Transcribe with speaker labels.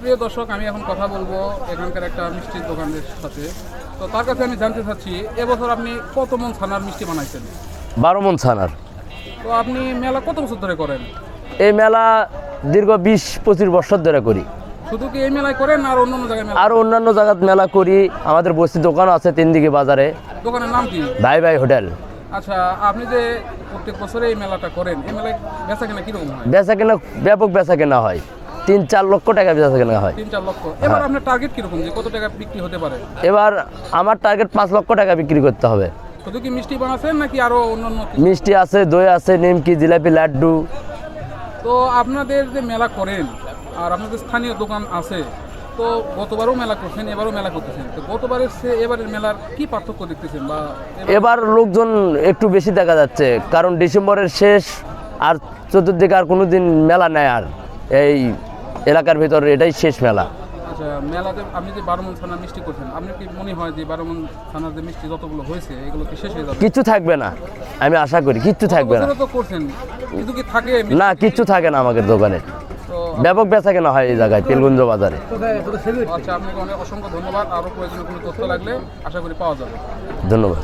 Speaker 1: প্রিয় দর্শক আমি এখন কথা বলব এখানকার একটা মিষ্টির দোকানের সাথে। তো তার কাছে আমি জানতে চাচ্ছি এবছর আপনি কত মন ছানার মিষ্টি বানাইছেন?
Speaker 2: বারো মন ছানার।
Speaker 1: তো আপনি মেলা কত বছর ধরে করেন?
Speaker 2: এই মেলা দীর্ঘ বিশ পঁচিশ বছর ধরে করি।
Speaker 1: শুধু কি এই মেলায় করেন আর অন্য অন্য জায়গায়
Speaker 2: আর অন্যান্য জায়গাত মেলা করি। আমাদের বস্তি দোকান আছে তিন দিকে বাজারে।
Speaker 1: দোকানের নাম কি?
Speaker 2: ভাই ভাই হোটেল।
Speaker 1: আচ্ছা আপনি যে প্রত্যেক বছরে এই মেলাটা করেন এই মেলায় বেচা কেনা কীরকম হয়?
Speaker 2: বেচা কেনা ব্যাপক বেচা কেনা হয়। তিন চার লক্ষ টাকা বেচা কেনা হয়।
Speaker 1: তিন চার লক্ষ। এবার আপনার টার্গেট কীরকম? যে কত টাকা বিক্রি হতে পারে?
Speaker 2: এবার আমার টার্গেট পাঁচ লক্ষ টাকা বিক্রি করতে হবে।
Speaker 1: শুধু কি মিষ্টি বানাচ্ছেন নাকি আরও অন্যান্য?
Speaker 2: মিষ্টি আছে দই আছে নিমকি জিলাপি লাড্ডু।
Speaker 1: তো আপনাদের যে মেলা করেন আর আপনাদের স্থানীয় দোকান আছে তো গতবারও মেলা করছেন এবারও মেলা করতেছেন। তো গতবারের সে এবারের মেলার কি পার্থক্য দেখতেছেন বা এবার-
Speaker 2: এবার লোকজন একটু বেশি দেখা যাচ্ছে কারণ ডিসেম্বরের শেষ আর চতুর্দিকে আর কোনো দিন মেলা নেয় আর। এই এলাকার ভিতর এটাই শেষ মেলা।
Speaker 1: আচ্ছা মেলাতে আপনি যে বারো মন ছানার মিষ্টি করছেন আপনার কি মনে হয় যে বারো মন ছানার যে মিষ্টি যতগুলো হয়েছে এগুলো কি শেষ হয়ে যাবে?
Speaker 2: কিচ্ছু থাকবে না আমি আশা করি কিচ্ছু থাকবে না।
Speaker 1: তো করছেন কিন্তু কি থাকে
Speaker 2: না কিচ্ছু থাকে না আমাদের দোকানে। ব্যাপক বেচা কেনা হয় এই জায়গায় পিলগঞ্জ বাজারে।
Speaker 1: আচ্ছা আপনাকে অনেক অসংখ্য ধন্যবাদ। আরও প্রয়োজনীয় কোনো তথ্য লাগলে আশা করি পাওয়া যাবে।
Speaker 2: ধন্যবাদ।